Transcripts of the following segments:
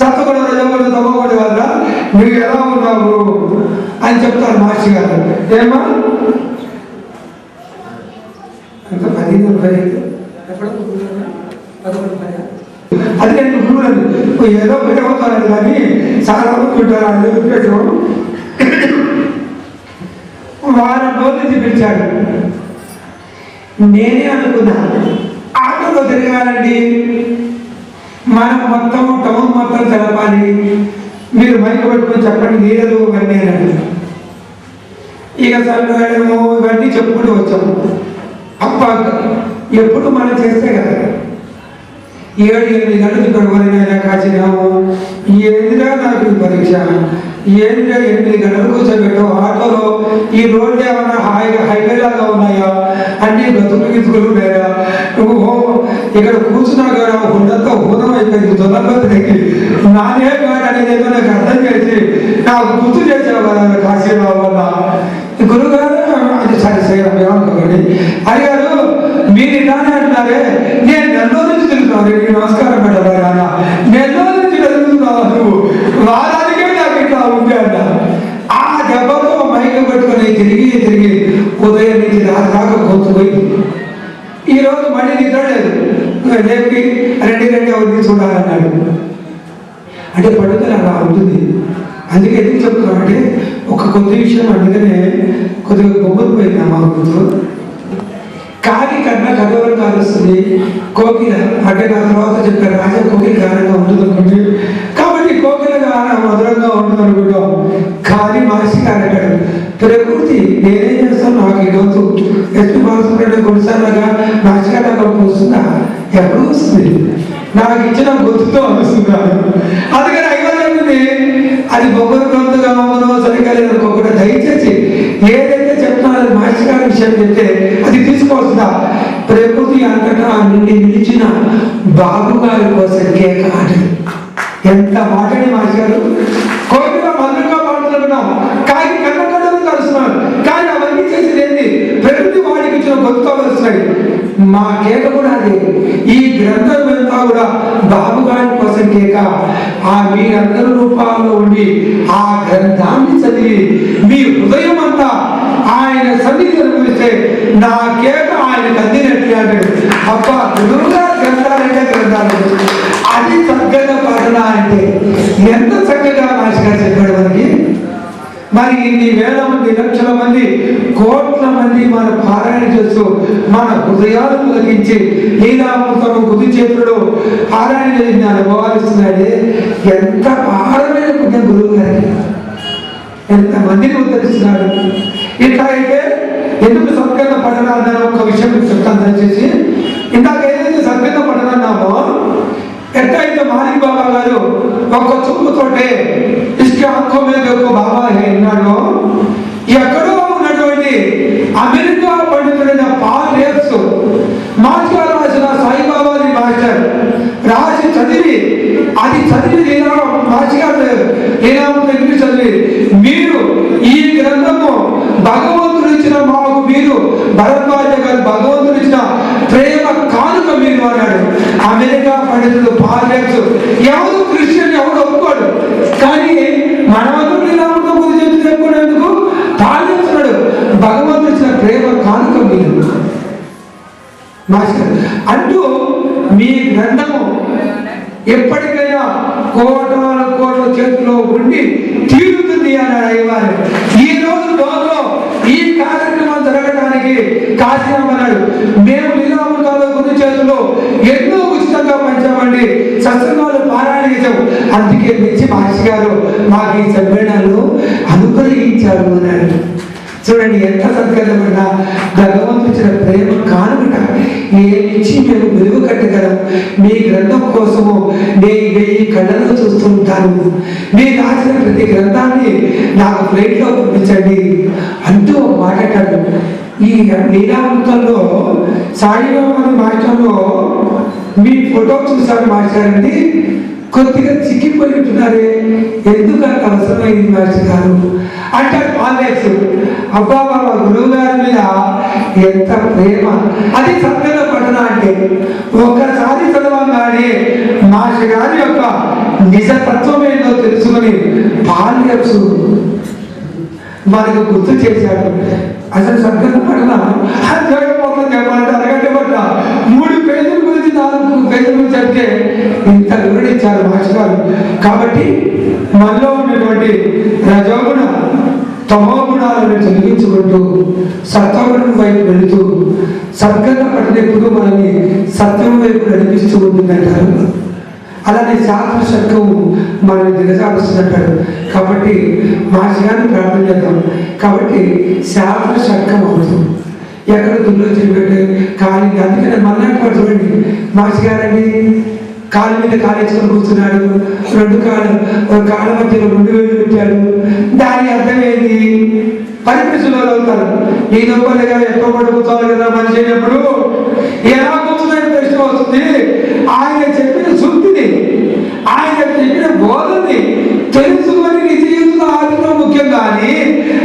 సత్తగొడ రజగొడ తమ్మగొడ వల్ల నువ్వు ఎలా ఉన్నావు? అని చెప్తారు మాస్టర్ గారు. ఏమా అంత పది నలభై పది. అది నేను గురువులను ఏదో పెట్టబోతాను కానీ చాలా ఉంటారు అని చెప్పేటం వారం రోజులు చూపించాడు నేనే అనుకున్నా. ఆటోలో తిరగాలండి. మనకు మొత్తం టౌన్ మొత్తం తెలపాలి. మీరు మైక్ పట్టుకొని చెప్పండి నీరదు ఇవన్నీ అని ఇక చల్లడము ఇవన్నీ చెప్పుకుంటూ వచ్చాము అప్ప ఎప్పుడు మనం చేస్తే కదా? ఏడు ఎనిమిది గంటలు ఇక్కడ వదినైనా కాచినాము. ఏదిరా నాకు పరీక్ష? ఏదిరా ఎనిమిది గంటలు కూర్చోబెట్టావు? ఆటోలో ఈ రోడ్లు ఏమన్నా హాయిగా హైవే లాగా ఉన్నాయా? అంటే బతుకులు గితుకులు లేదా నువ్వు ఇక్కడ కూర్చున్నా కదా ఉన్నంతా హూనం అయిపోయింది దొల్లబద్రికి నానే కాదు అనేది ఏదో నాకు అర్థం చేసి నాకు గుర్తు చేసావు కదా కాశీరావు వల్ల? గురుగారు అది సరే సరే అనుకోండి అడిగారు మీరు ఇలానే అంటున్నారే. నేను నెల్లూరు నుంచి తిరుగుతున్నాను. నీకు నమస్కారం పెట్టాలి నాన్న నెల్లూరు నుంచి తిరుగుతున్నావు నువ్వు. వారానికే నాకు ఇట్లా ఉంది అంట లేపి రండి రండి అవన్నీ చూడాలన్నాడు అంటే పడుదల అలా అవుతుంది అందుకే ఎందుకు చెప్తున్నామంటే ఒక కొద్ది విషయం అందుకనే కొద్దిగా గొప్పలు పోయింది మా కూతురు కాకి కన్నా కథవరం కాలుస్తుంది కోకిల అంటే నా తర్వాత చెప్పారు. రాజా కోకిల గానంగా ఉంటుంది అనుకుంటే కాబట్టి కోకిల గానం మధురంగా ఉంటుంది అనుకుంటాం. కానీ మనిషి కారణం ప్రకృతి నేనేం చేస్తాను నాకు ఇవ్వద్దు ఎస్పీ బాలసుబ్రహ్మణ్యం కొన్నిసార్లుగా మనిషి నాకు వస్తుంది నాకు ఇచ్చిన గుర్తుతో వస్తుందా అందుకని అయిపోతుంది అది బొగ్గరు గొంతుగా అవ్వను సరిగ్గా లేదు ఒక్కొక్కటి దయచేసి ఏదైతే చెప్తున్నారో అది మాస్టర్ గారి విషయం చెప్తే అది తీసుకోవచ్చుదా ప్రకృతి అంతటా నుండి నిలిచిన బాబు గారి కోసం కేక ఆట ఎంత మాటని మాస్టర్ గారు? కోరికగా మధురంగా పాడుతున్నాం కానీ కన్న కలుస్తున్నారు. కానీ అవన్నీ చేసేది ఏంటి? ప్రకృతి వాడికి ఇచ్చిన గొంతుతో వస్తున్నాయి మా కేక కూడా అదే. ఈ గ్రంథం అంతా కూడా బాబు గారి కోసం కేక. ఆ మీరందరూ రూపాల్లో ఉండి ఆ గ్రంథాన్ని చదివి మీ హృదయం అంతా ఆయన సన్నిధి అనుభవిస్తే నా కేక ఆయన అందినట్లు అంటాడు అప్ప గురువుగా గ్రంథాలంటే గ్రంథాలు. అది చక్కగా పఠన అంటే ఎంత చక్కగా మాస్టర్ గారు చెప్పాడు మనకి మరి ఇన్ని వేల మంది లక్షల మంది కోట్ల మంది మన పారాయణ చేస్తూ మన హృదయాలు తొలగించి లీలామృతము బుద్ధి చేతుడు పారాయణ చేసిన అనుభవాలు ఇస్తున్నాడే. ఎంత భారమైన పుణ్యం గురువు గారికి ఎంత మందిని ఉద్ధరిస్తున్నాడు. ఇట్లా అయితే ఎందుకు సంకేత పఠనాన్ని ఒక విషయం చెప్తాను దయచేసి. ఇందాక ఏదైతే సంకేత పఠనన్నామో ఎట్లయితే మాలిక్ బాబా గారు ఒక చూపుతోటే ఇష్ట ఆంఖో మీద ఒక బాబా విన్నాడో ఎక్కడో ఉన్నటువంటి అమెరికా పండితుడైన పాల్ రేప్స్ మాస్టర్ రాసిన సాయిబాబాది మాస్టర్ రాసి చదివి అది చదివి లీలా మాస్టర్ గారు లీలామృత ఇంగ్లీష్ చదివి మీరు ఈ గ్రంథము భగవంతుడు ఇచ్చిన మాకు మీరు భరద్వాజ గారు భగవంతుడు ఇచ్చిన ప్రేమ కానుక మీరు అన్నాడు అమెరికా పండితులు పార్లెక్స్ ఎవరు క్రిస్టియన్ ఎవరు ఒప్పుకోడు. కానీ మనవంతుడు లీలామృతం గురించి ఎందుకు చెప్పుకునేందుకు పాలిస్తున్నాడు భగవంతుడు ఇచ్చిన ప్రేమ కానుక మీరు మాస్టర్ అంటూ మీ గ్రంథము ఎప్పటికైనా కోటాను కోట్ల చేతిలో ఉండి తీరుతుంది అన్నాడు అయ్యవారు. ఈ రోజు లోపల ఈ కార్యక్రమం జరగ జరగడానికి కాశీనామన్నాడు మేము లీలామృతాల గురి చేతుల్లో ఎన్నో ఉచితంగా పంచామండి. సత్సంగాలు పారాయణ చేశాము. అందుకే మెచ్చి మహర్షి గారు మాకు ఈ సమ్మేళనాలు అనుగ్రహించారు అన్నాడు చూడండి ఎంత సత్కరమన్నా భగవంతుడు ప్రేమ కానుకట. ఏమిచ్చి మేము వెలుగు కట్టగలం. మీ గ్రంథం కోసము నేను వెయ్యి కళ్ళను చూస్తుంటాను. మీరు రాసిన ప్రతి గ్రంథాన్ని నాకు ప్లేట్లో పంపించండి. అంటూ మాట్లాడాడు మాట ఈ లీలామృతంలో సాయిబాబా మాస్టర్లో మీ ఫోటో చూసాను మాస్టర్ అండి కొద్దిగా చిక్కిపోయి ఉంటున్నారే. ఎందుకు అంత అవసరమైంది మాస్టర్ గారు? అంటాడు అబ్బా బాబా గురువు గారి మీద ఎంత ప్రేమ. అది సత్యత పఠన అంటే ఒక్కసారి చదవంగానే మాస్టర్ గారి యొక్క నిజ ఏందో తత్వం ఏంటో తెలుసుకొని మనకు గుర్తు చేశాడు అసలు సర్గత పడిన అధ్యాయం మొత్తం చెప్పాలంటే అరగంట పట్ల మూడు పేజీల గురించి నాలుగు పేజీల గురించి చెప్తే ఇంత వివరించారు మాస్టర్ గారు. కాబట్టి మనలో ఉన్నటువంటి రజోగుణ తమోగుణాలను తొలగించుకుంటూ సత్వగుణం వైపు వెళుతూ సద్గత పట్టినప్పుడు మనల్ని సత్యం వైపు నడిపిస్తూ ఉంటుందంటారు? అలానే శాస్త్రశత్వం మనల్ని దిగజారుస్తున్నట్టాడు కాబట్టి మాసిగాన్ని ప్రార్థన చేద్దాం. కాబట్టి శాస్త్రశత్వం అవుతుంది ఎక్కడ దుల్లో చేయబెట్టే కానీ అందుకనే మళ్ళీ కూడా చూడండి. మాసిగారండి కాలు మీద కాలేసుకొని కూర్చున్నాడు రెండు కాలు ఒక కాళ్ళ మధ్యలో రెండు వేలు పెట్టాడు దాని అర్థం ఏంటి? పరిమితులు అవుతారు ఈ నొప్పలుగా ఎక్కువ పడి కూర్చోవాలి కదా మనిషి అయినప్పుడు? ఎలా కూర్చున్నాడు ప్రశ్న వస్తుంది? ఆయన చెప్పిన శుద్ధిని ఆయన చెప్పిన బోధని తెలుసుకొని నీ జీవితంలో ఆచరణ ముఖ్యం కానీ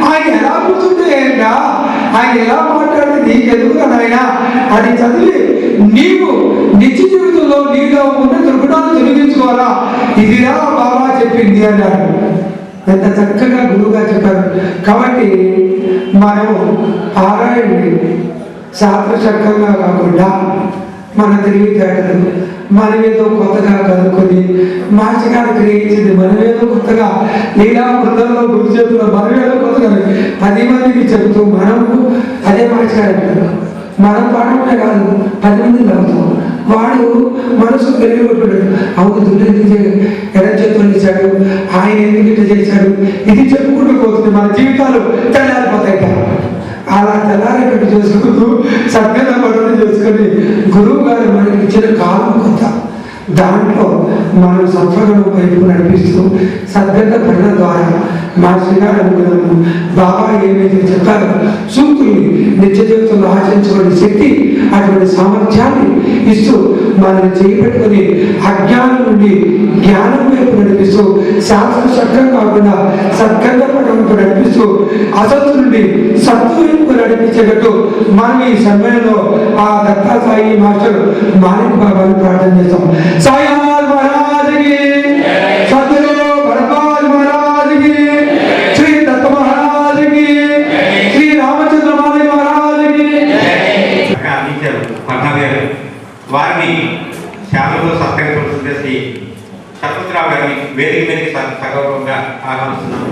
ఆయన ఎలా కూర్చుంటే ఏంటా? ఆయన ఎలా మాట్లాడితే నీకెందుకు ఎదుగుగా నాయన అది చదివి నీవు నిత్య జీవితంలో నీలో ఉన్న దృఢాలు తొలగించుకోవాలా? ఇదిరా బాబా చెప్పింది అన్నాడు. ఎంత చక్కగా గురువుగా చెప్పారు. కాబట్టి మనము పారాయణని శాస్త్రశక్తంగా కాకుండా మన తెలివితేటలు మనమేదో కొత్తగా కనుక్కొని మాసిగారు గ్రహించింది మనమేదో కొత్తగా లేదా బృందంలో గురి చేతుల్లో మనమేదో కొత్తగా పది మందికి చెబుతూ మనము అదే మాస్టర్ అంటారు మనం పాడమే కాదు పది మందికి అవుతాం వాడు మనసు తెలియబడ్డాడు అవును దుడ్డు ఎడ చేతులు ఇచ్చాడు ఆయన ఎందుకు ఇట్లా చేశాడు? ఇది చెప్పుకుంటూ పోతుంది మన జీవితాలు తెల్లారిపోతాయి అలా తెల్లారేటట్టు చేసుకుంటూ చక్కగా పనులు చేసుకొని గురువు గారు మనకి ఇచ్చిన కాలం కొత్త. దాంట్లో మనం సత్వగుణం వైపు నడిపిస్తూ సభ్యత పడిన ద్వారా మా శ్రీనారాయణ అనుకున్నాము బాబా ఏమైతే చెప్పారో సూక్తుల్ని నిత్య జీవితంలో ఆచరించుకునే శక్తి అటువంటి సామర్థ్యాన్ని ఇస్తూ మనల్ని చేపట్టుకుని అజ్ఞానం నుండి జ్ఞానం వైపు నడిపిస్తూ శాస్త్ర శక్తం కాకుండా సత్కంగ పటంతో నడిపిస్తూ అసత్తు నుండి సత్తు నడిపించేటట్టు మనం ఈ సమయంలో ఆ దత్తా సాయి మాస్టర్ మాలిక్ బాబాను ప్రార్థన చేస్తాం. Sai మహారాజకి pagar, pagar no final